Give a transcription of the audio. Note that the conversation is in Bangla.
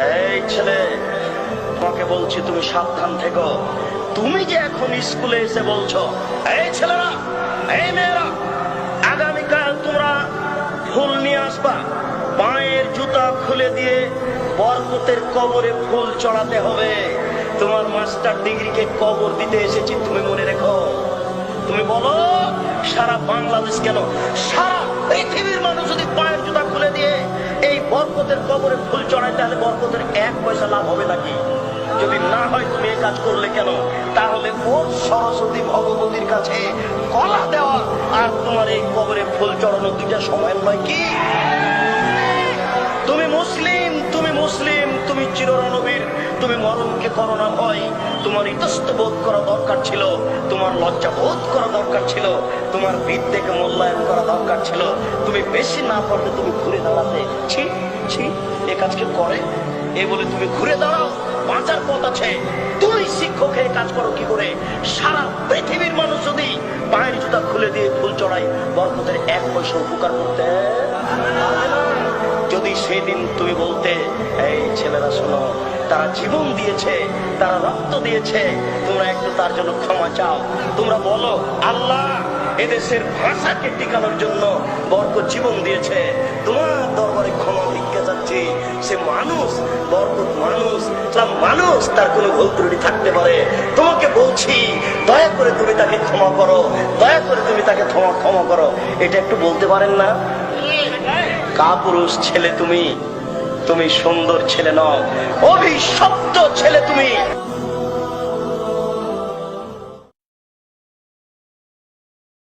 এই ছেলে, তোমাকে বলছি তুমি সাবধান থেকো। তুমি যে এখন স্কুলে এসে বলছো, এই ছেলেরা, এই মেয়েরা, আগামীকাল তোমরা ফুল নিয়ে আসবা। পায়ের জুতা খুলে দিয়ে বরকতের কবরে ফুল চড়াতে হবে। তোমার মাস্টার ডিগ্রিকে কবর দিতে এসেছি, তুমি মনে রেখো। তুমি বলো, সারা বাংলাদেশ কেন? সারা বরকতের কবরে ফুল চড়ায় তাহলে বরকতের এক পয়সা লাভ হবে নাকি? যদি না হয় তুমি এই কাজ করলে কেন? তাহলে ওর সরস্বতী ভগবতীর কাছে কলা দেওয়া আর তোমার এই কবরে ফুল চড়ানো দুইটা সময় নয় কি? তুমি মুসলিম তুমি মুসলিম, তুমি চিররণবীর, তুমি মরণকে করো না ভয়, তোমার ইতস্ত বোধ করা দরকার ছিল, তোমার লজ্জা বোধ করা দরকার ছিল, তোমার বিদ্যেকে মূল্যায়ন করা দরকার ছিল, তুমি বেশি না পারলে তুমি ঘুরে দাঁড়াতে। ছি। ছি এ কাজকে করে? এ বলে তুমি ঘুরে দাঁড়াও, বাঁচার পথ আছে। তুমি শিক্ষক হয়ে কাজ করো কি করে? সারা পৃথিবীর মানুষ যদি পায়ের জুতা খুলে দিয়ে ফুল চড়াই বরকতের এক পয়সা উপকার করতে। যদি সেদিন তুমি বলতে, এই ছেলেরা শোনো, তারা জীবন দিয়েছে, তারা রক্ত দিয়েছে, তোমরা একটু তার জন্য ক্ষমা চাও। তোমরা বলো, আল্লাহ এদেশের ভাষাকে টিকানোর জন্য বর্গ জীবন দিয়েছে। তোমার দরবারে ক্ষমা সে মানুষ, বরকত মানুষ তার মানুষ, তার কোনো ভুল ত্রুটি থাকতে পারে। তোমাকে বলছি, দয়া করে তুমি তাকে ক্ষমা করো, দয়া করে তুমি তাকে ক্ষমা ক্ষমা করো। এটা একটু বলতে পারেন না? কাপুরুষ ছেলে তুমি তুমি সুন্দর ছেলে নও, অভিশপ্ত ছেলে তুমি।